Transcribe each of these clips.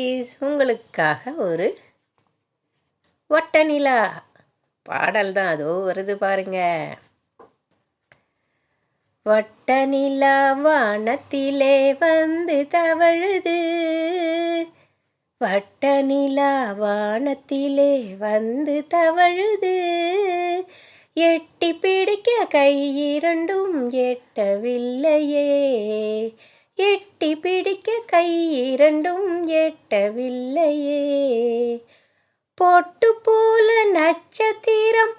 Is உங்களுக்காக ஒரு வட்ட நிலா பாடல் தான் அதோ வருது பாருங்க. வட்ட நிலா வானத்திலே வந்து தவழுது. வட்ட நிலா வானத்திலே வந்து தவழுது. எட்டி பிடிக்க கையிரண்டும் எட்டவில்லையே. எட்டி பிடிக்க கை இரண்டும் எட்டவில்லையே. பொட்டு போல நட்சத்திரம்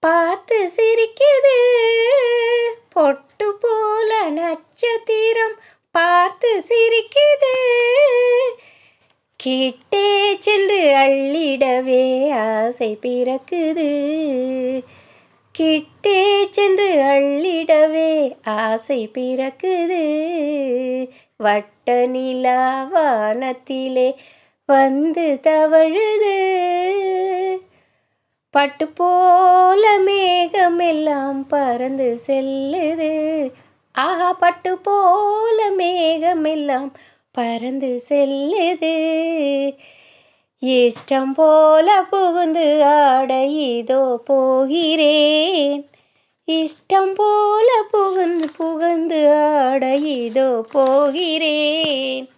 பார்த்து சிரிக்குது பொட்டு போல நட்சத்திரம் பார்த்து சிரிக்குது கிட்டே சென்று அள்ளிடவே ஆசை பிறக்குது. கிட்டே சென்று அள்ளிடவே ஆசை பிறக்குது. வட்ட நிலா வானத்திலே வந்து தவழுது. பட்டு போல மேகமெல்லாம் பறந்து செல்லுது. ஆஹா பட்டு போல மேகமெல்லாம் பறந்து செல்லுது. இஷ்டம் போல புகுந்து ஆட இதோ போகிறேன். இஷ்டம் போல புகுந்து புகுந்து ஆட இதோ போகிறேன்.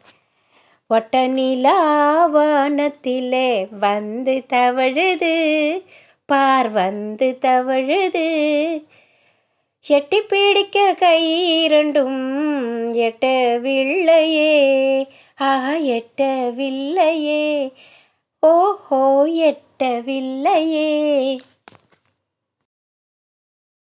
ஒட்ட நிலாவானத்திலே வந்து தவழுது பார் வந்து தவழுது. எட்டி பிடிக்க கை இரண்டும் எட்டவில்லையே ஆஹா எட்டவில்லையே. ஓஹோ எட்டவில்லையே.